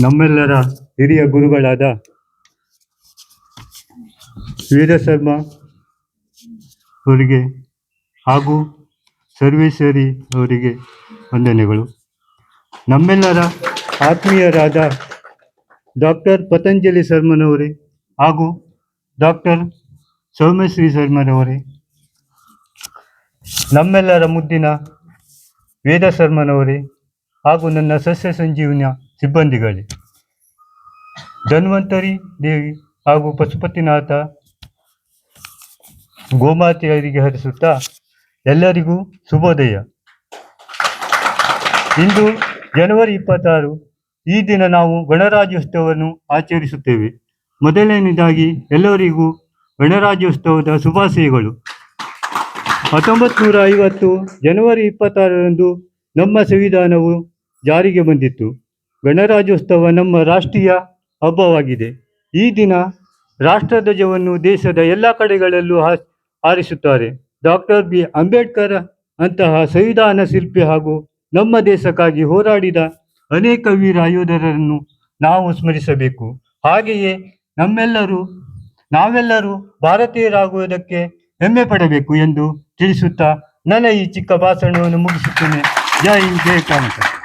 ನಮ್ಮೆಲ್ಲರ ಹಿರಿಯ ಗುರುಗಳಾದ ವೀರಶರ್ಮ ಅವರಿಗೆ ಹಾಗೂ ಸರ್ವೇಶ್ವರಿ ಅವರಿಗೆ ವಂದನೆಗಳು. ನಮ್ಮೆಲ್ಲರ ಆತ್ಮೀಯರಾದ ಡಾಕ್ಟರ್ ಪತಂಜಲಿ ಶರ್ಮನವರೇ ಹಾಗೂ ಡಾಕ್ಟರ್ ಸೌಮ್ಯಶ್ರೀ ಶರ್ಮನವರೇ ನಮ್ಮೆಲ್ಲರ ಮುದ್ದಿನ ವೇದ ಶರ್ಮನವರೇ ಹಾಗೂ ನನ್ನ ಸಸ್ಯ ಸಂಜೀವನ ಸಿಬ್ಬಂದಿಗಳೇ. ಧನ್ವಂತರಿ ದೇವಿ ಹಾಗೂ ಪಶುಪತಿನಾಥ ಗೋಮಾತೆಯರಿಗೆ ಹರಿಸುತ್ತಾ ಎಲ್ಲರಿಗೂ ಶುಭೋದಯ. ಇಂದು ಜನವರಿ ಇಪ್ಪತ್ತಾರು, ಈ ದಿನ ನಾವು ಗಣರಾಜ್ಯೋತ್ಸವವನ್ನು ಆಚರಿಸುತ್ತೇವೆ. ಮೊದಲನೇದಾಗಿ ಎಲ್ಲರಿಗೂ ಗಣರಾಜ್ಯೋತ್ಸವದ ಶುಭಾಶಯಗಳು. ಹತ್ತೊಂಬತ್ತು ನೂರ ಐವತ್ತು ಜನವರಿ ಇಪ್ಪತ್ತಾರರಂದು ನಮ್ಮ ಸಂವಿಧಾನವು ಜಾರಿಗೆ ಬಂದಿತ್ತು. ಗಣರಾಜ್ಯೋತ್ಸವ ನಮ್ಮ ರಾಷ್ಟ್ರೀಯ ಹಬ್ಬವಾಗಿದೆ. ಈ ದಿನ ರಾಷ್ಟ್ರಧ್ವಜವನ್ನು ದೇಶದ ಎಲ್ಲ ಕಡೆಗಳಲ್ಲೂ ಹಾರಿಸುತ್ತಾರೆ. Doctor B. ಅಂಬೇಡ್ಕರ್ ಅಂತಹ ಸಂವಿಧಾನ ಶಿಲ್ಪಿ ಹಾಗೂ ನಮ್ಮ ದೇಶಕ್ಕಾಗಿ ಹೋರಾಡಿದ ಅನೇಕ ವೀರ ಯೋಧರನ್ನು ನಾವು ಸ್ಮರಿಸಬೇಕು. ಹಾಗೆಯೇ ನಮ್ಮೆಲ್ಲರೂ, ನಾವೆಲ್ಲರೂ ಭಾರತೀಯರಾಗುವುದಕ್ಕೆ ಹೆಮ್ಮೆ ಪಡಬೇಕು ಎಂದು ತಿಳಿಸುತ್ತಾ ನನ್ನ ಈ ಚಿಕ್ಕ ಭಾಷಣವನ್ನು ಮುಗಿಸುತ್ತೇನೆ. ಜೈ ಹಿಂದ್,